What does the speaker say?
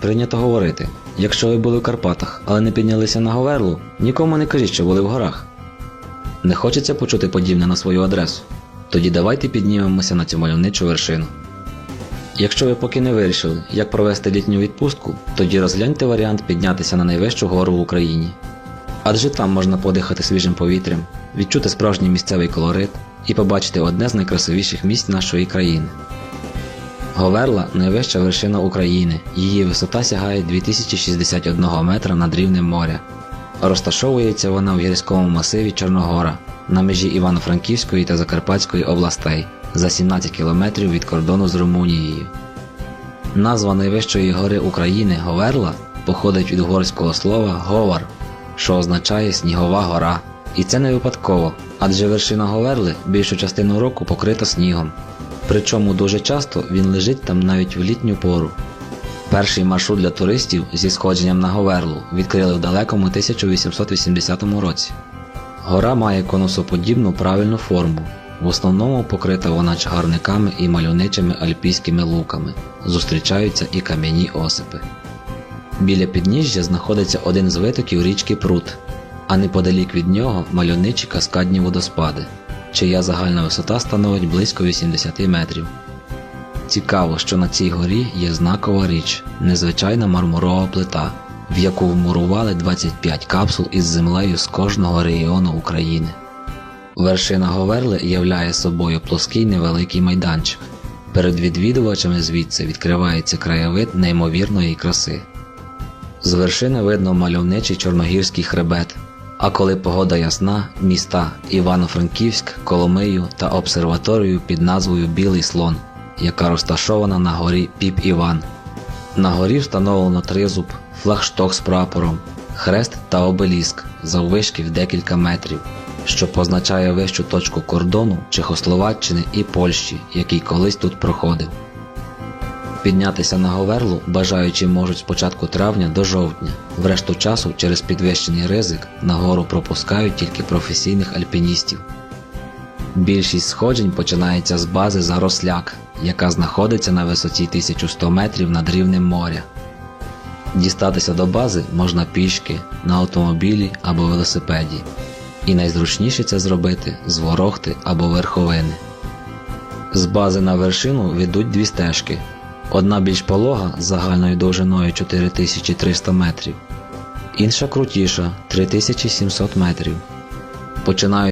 Прийнято говорити: якщо ви були в Карпатах, але не піднялися на Говерлу, нікому не кажіть, що були в горах. Не хочеться почути подібне на свою адресу? Тоді давайте піднімемося на цю мальовничу вершину. Якщо ви поки не вирішили, як провести літню відпустку, тоді розгляньте варіант піднятися на найвищу гору в Україні. Адже там можна подихати свіжим повітрям, відчути справжній місцевий колорит і побачити одне з найкрасивіших місць нашої країни. Говерла найвища вершина України. Її висота сягає 2061 метра над рівнем моря. Розташовується вона в гірському масиві Чорногора на межі Івано-Франківської та Закарпатської областей за 17 кілометрів від кордону з Румунією. Назва найвищої гори України Говерла походить від угорського слова Говар, що означає снігова гора. І це не випадково, адже вершина Говерли більшу частину року покрита снігом. Причому дуже часто він лежить там навіть в літню пору. Перший маршрут для туристів зі сходженням на Говерлу відкрили в далекому 1880 році. Гора має конусоподібну правильну форму. В основному покрита вона чагарниками і мальовничими альпійськими луками. Зустрічаються і кам'яні осипи. Біля підніжжя знаходиться один з витоків річки Прут, а неподалік від нього мальовничі каскадні водоспади, чия загальна висота становить близько 80 метрів. Цікаво, що на цій горі є знакова річ незвичайна мармурова плита, в яку вмурували 25 капсул із землею з кожного регіону України. Вершина Говерли являє собою плоский невеликий майданчик. Перед відвідувачами звідси відкривається краєвид неймовірної краси. З вершини видно мальовничий чорногірський хребет, а коли погода ясна, міста Івано-Франківськ, Коломию та обсерваторію під назвою Білий слон, яка розташована на горі Піп Іван. На горі встановлено тризуб, флагшток з прапором, хрест та обеліск заввишки в декілька метрів, що позначає вищу точку кордону Чехословаччини і Польщі, який колись тут проходив. Піднятися на Говерлу бажаючі можуть з початку травня до жовтня. Врешту часу через підвищений ризик на гору пропускають тільки професійних альпіністів. Більшість сходжень починається з бази Заросляк, яка знаходиться на висоті 1100 метрів над рівнем моря. Дістатися до бази можна пішки, на автомобілі або велосипеді, і найзручніше це зробити з ворохти або верховини. З бази на вершину ведуть дві стежки. Одна більш полога загальною довжиною 4300 метрів, інша крутіша 3700 метрів. Починають